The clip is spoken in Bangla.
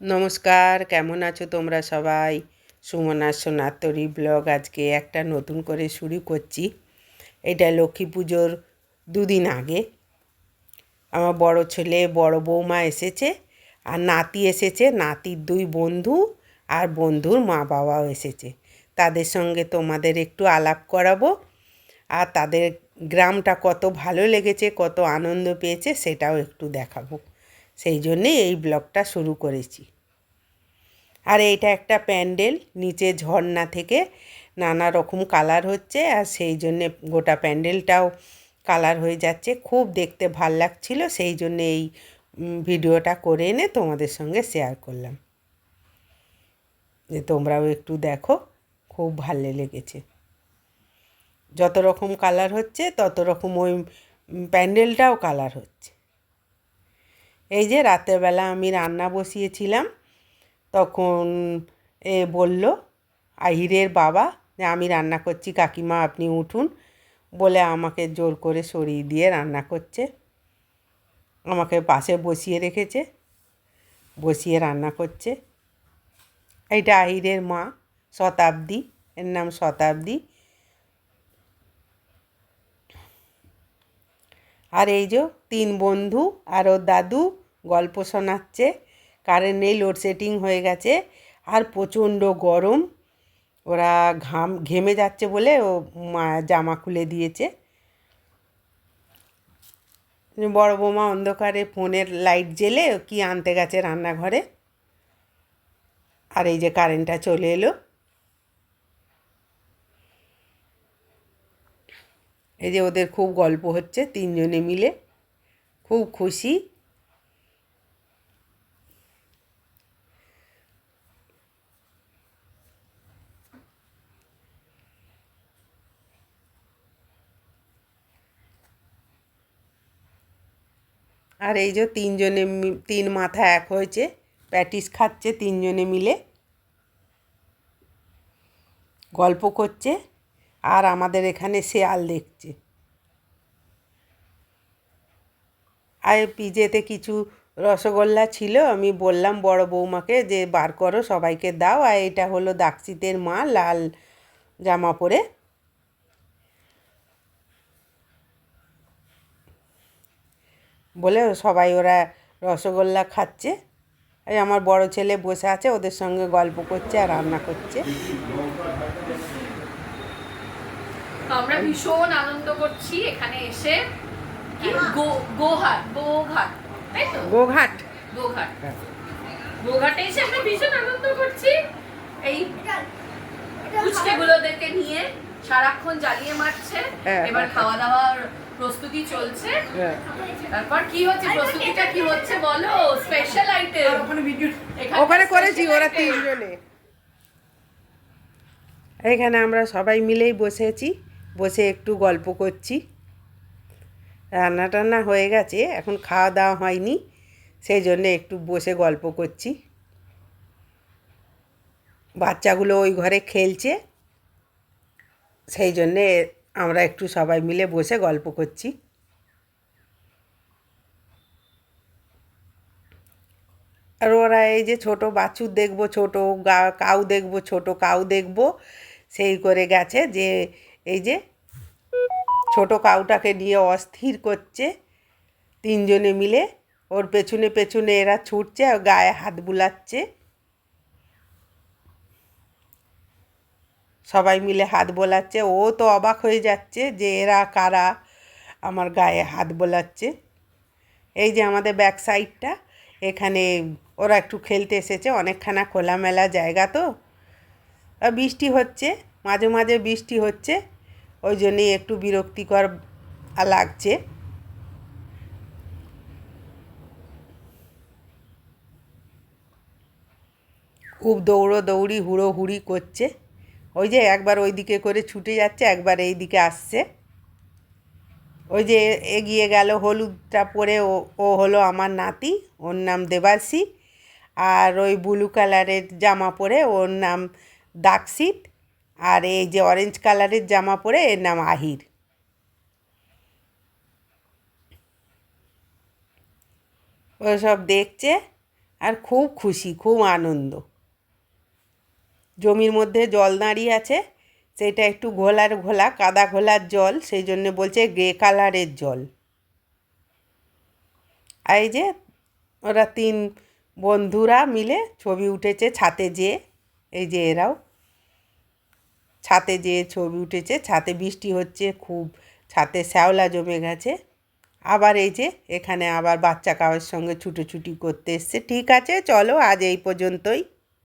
নমস্কার, কেমন আছো তোমরা সবাই? সুমনা সোনাতরি ব্লগ আজকে একটা নতুন করে শুরু করছি। এটা লক্ষ্মী পুজোর দুদিন আগে। আমার বড় ছেলে, বড় বৌমা এসেছে আর নাতি এসেছে, নাতির দুই বন্ধু আর বন্ধুর মা বাবাও এসেছে। তাদের সঙ্গে তোমাদের একটু আলাপ করাবো আর তাদের গ্রামটা কত ভালো লেগেছে, কত আনন্দ পেয়েছে সেটাও একটু দেখাবো। সেই জন্যে এই ব্লগটা শুরু করেছি। আর এইটা একটা প্যান্ডেল, নিচে ঝর্ণা থেকে নানা রকম কালার হচ্ছে আর সেই জন্যে গোটা প্যান্ডেলটাও কালার হয়ে যাচ্ছে। খুব দেখতে ভালো লাগছিল, সেই জন্যে এই ভিডিওটা করে এনে তোমাদের সঙ্গে শেয়ার করলাম। যে তোমরাও একটু দেখো, খুব ভালো লেগেছে। যত রকম কালার হচ্ছে, তত রকম ওই প্যান্ডেলটাও কালার হচ্ছে। এই যে রাতের বেলা আমি রান্না বসিয়েছিলাম, তখন এ বলল, আহিরের বাবা, যে আমি রান্না করছি, কাকিমা আপনি উঠুন। বলে আমাকে জোর করে সরিয়ে দিয়ে রান্না করছে। আমাকে পাশে বসিয়ে রেখেছে, বসিয়ে রান্না করছে। এইটা আহিরের মা, শতাব্দী, এর নাম শতাব্দী। আর এই যে তিন বন্ধু, আর ওর দাদু গল্প শোনাচ্ছে, কারেন্ট নেই লোডশেডিং হয়ে গেছে, আর প্রচণ্ড গরম। ওরা ঘাম, ঘেমে যাচ্ছে বলে ও জামা খুলে দিয়েছে। বড় বৌমা অন্ধকারে ফোনের লাইট জ্বেলে কি আনতে গেছে রান্নাঘরে। আর এই যে কারেন্টটা চলে এলো। এই যে ওদের খুব গল্প হচ্ছে, তিনজনে মিলে। খুব খুশি। আর এই যে তিনজনে তিন মাথা এক হয়েছে, প্যাটিস খাচ্ছে তিনজনে মিলে। গল্প করছে, আর আমাদের এখানে শেয়াল দেখছে। আর পিজেতে কিছু রসগোল্লা ছিল, আমি বললাম, বড় বৌমাকে যে বার করো, সবাইকে দাও। আর এটা হলো দাক্ষিতের মা লাল জামা পরে। বলে সবাই ওরা রসগোল্লা খাচ্ছে। এই আমার বড় ছেলে বসে আছে ওদের সঙ্গে গল্প করছে আর রান্না করছে। আমরা ভীষণ আনন্দ করছি এখানে এসে। কি? গোঘাট তাই তো? গোঘাট। গোঘাট। গোঘাটে এসে আমরা ভীষণ আনন্দ করছি। এই কুচকে গুলোদেরকে নিয়ে। সারাক্ষণ জ্বালিয়ে মারছে হ্যাঁ, এবার। খাওয়া দাওয়ার প্রস্তুতি চলছে। হ্যাঁ। তারপর কি হচ্ছে? প্রস্তুতিটা কি হচ্ছে বলো? স্পেশাল আইটেম ওখানে করেছি ওরা তিনজনে। এখানে আমরা সবাই মিলেই বসেছি বসে একটু গল্প করছি। রান্না টান্না হয়ে গেছে এখন খাওয়া দাওয়া হয়নি সেই জন্য একটু বসে গল্প করছি। বাচ্চাগুলো ওই ঘরে খেলছে। সেই জন্যে আমরা একটু সবাই মিলে বসে গল্প করছি। আর ওরা এই যে ছোট বাছুর দেখব, ছোট গা, কাউ দেখব, ছোট কাউ দেখব, সেই করে গেছে যে এই যে ছোট কাউটাকে নিয়ে অস্থির করছে। তিনজনে মিলে ওর পেছনে পেছনে এরা ছুটছে আর গায়ে হাত বুলাচ্ছে। সবাই মিলে হাত বোলাচ্ছে। ও তো অবাক হয়ে যাচ্ছে যে এরা কারা? আমার গায়ে হাত বোলাচ্ছে। এই যে আমাদের ব্যাক সাইডটা এখানে ওরা একটু খেলতে এসেছে, অনেকখানা খোলামেলা জায়গা তো। বৃষ্টি হচ্ছে, মাঝে মাঝে বৃষ্টি হচ্ছে, ওই জন্যই একটু বিরক্তিকর লাগছে। খুব দৌড়ো দৌড়ি হুড়ো হুড়ি করছে। ওই যে একবার ওই দিকে করে ছুটে যাচ্ছে, একবার এই দিকে আসছে। ওই যে এগিয়ে গেল, হলুদটা পরে ও ও হলো আমার নাতি, ওর নাম দেবাসী আর ওই ব্লু কালারের জামা পরে ওর নাম দাক্ষিত। আর এই যে অরেঞ্জ কালারের জামা পরে এর নাম আহির। ওসব দেখছে আর খুব খুশি, খুব আনন্দ। জমির মধ্যে জল দাঁড়িয়ে আছে। সেটা একটু ঘোলার ঘোলা, কাদা ঘোলার জল, সেই জন্য বলছে গ্রে কালারের জল। এই যে ওরা তিন বন্ধুরা মিলে ছবি উঠেছে ছাতে যেয়ে, এই যে এরাও। ছাতে যেয়ে ছবি উঠেছে, ছাতে বৃষ্টি হচ্ছে খুব, ছাতে শ্যাওলা জমে গেছে। আবার এই যে এখানে আবার বাচ্চা কাউয়ের সঙ্গে ছুটোছুটি করতে এসছে। ঠিক আছে, চলো আজ এই পর্যন্তই।